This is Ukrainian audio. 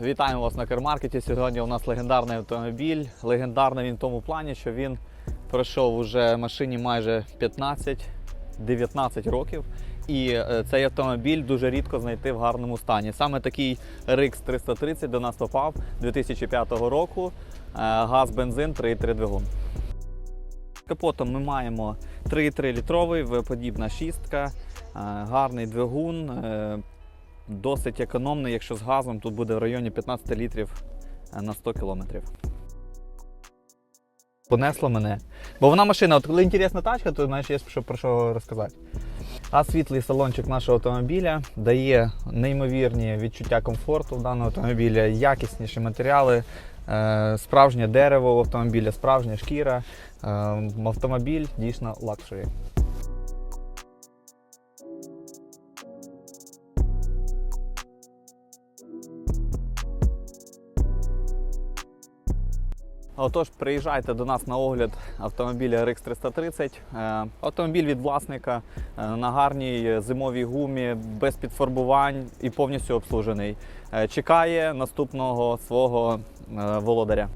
Вітаємо вас на кармаркеті. Сьогодні у нас легендарний автомобіль. Легендарний він в тому плані, що він пройшов уже машині майже 15-19 років. І е, цей автомобіль дуже рідко знайти в гарному стані. Саме такий RX 330 до нас попав 2005 року. Е, Газ, бензин, 3,3 двигун. Капотом ми маємо 3,3 літровий, V-подібна шістка, е, гарний двигун, е, досить економний, якщо з газом тут буде в районі 15 літрів е, на 100 кілометрів. Понесло мене. Бо вона машина, от коли інтересна тачка, то знаєш, є про що розказати. А світлий салончик нашого автомобіля дає неймовірні відчуття комфорту в даного автомобіля, якісніші матеріали, е, справжнє дерево в автомобіля, справжня шкіра. Е, Автомобіль дійсно лакшері. Отож, приїжджайте до нас на огляд автомобіля RX 330. Е, Автомобіль від власника е, на гарній зимовій гумі, без підфарбувань і повністю обслужений. Е, Чекає наступного свого володаря.